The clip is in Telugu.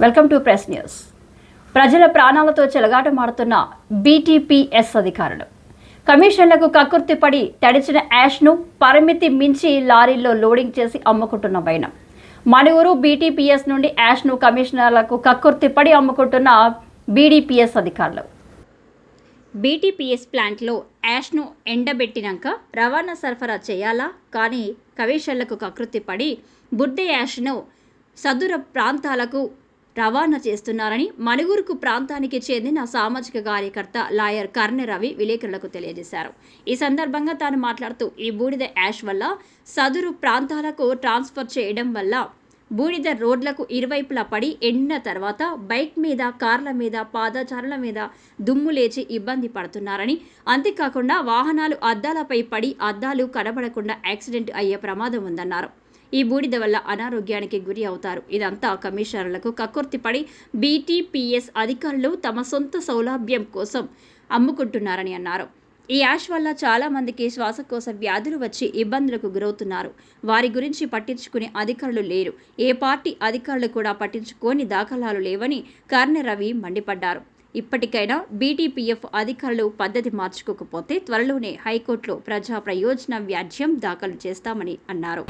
వెల్కమ్ టు ప్రెస్ న్యూస్ ప్రజల ప్రాణాలతో చెలగాట మారుతున్న బీటీపీఎస్ అధికారులు. కమిషన్లకు కక్కుర్తిపడి తడిచిన యాష్ను పరిమితి మించి లారీల్లో లోడింగ్ చేసి అమ్ముకుంటున్న వైనం మణియూరు బీటీపీఎస్ నుండి యాష్ను కమిషనర్లకు కక్కుర్తిపడి అమ్ముకుంటున్న బీడీపీఎస్ అధికారులు. బీటీపీఎస్ ప్లాంట్లో యాష్ను ఎండబెట్టినాక రవాణా సరఫరా చేయాలా? కానీ కవేశాలకు కకృతి పడి బుడ్డె యాష్ను సదుర ప్రాంతాలకు రవాణా చేస్తున్నారని మణుగురుకు ప్రాంతానికి చెందిన సామాజిక కార్యకర్త లాయర్ కర్ణె రవి విలేకరులకు తెలియజేశారు. ఈ సందర్భంగా తాను మాట్లాడుతూ ఈ బూడిద యాష్ వల్ల సదురు ప్రాంతాలకు ట్రాన్స్ఫర్ చేయడం వల్ల బూడిద రోడ్లకు ఇరువైపులా పడి ఎండిన తర్వాత బైక్ మీద కార్ల మీద పాదచారుల మీద దుమ్ము లేచి ఇబ్బంది పడుతున్నారని. అంతేకాకుండా వాహనాలు అద్దాలపై పడి అద్దాలు కనబడకుండా యాక్సిడెంట్ అయ్యే ప్రమాదం ఉందన్నారు. ఈ బూడిద వల్ల అనారోగ్యానికి గురి అవుతారు. ఇదంతా కమిషనర్లకు కక్కుర్తిపడి బీటీపీఎస్ అధికారులు తమ సొంత సౌలభ్యం కోసం అమ్ముకుంటున్నారని అన్నారు. ఈ యాష్ వల్ల చాలామందికి శ్వాసకోశ వ్యాధులు వచ్చి ఇబ్బందులకు గురవుతున్నారు. వారి గురించి పట్టించుకునే అధికారులు లేరు. ఏ పార్టీ అధికారులు కూడా పట్టించుకోని దాఖలాలు లేవని కర్ణ రవి మండిపడ్డారు. ఇప్పటికైనా బీటీపీఎఫ్ అధికారులు పద్ధతి మార్చుకోకపోతే త్వరలోనే హైకోర్టులో ప్రజా ప్రయోజన వ్యాజ్యం దాఖలు చేస్తామని అన్నారు.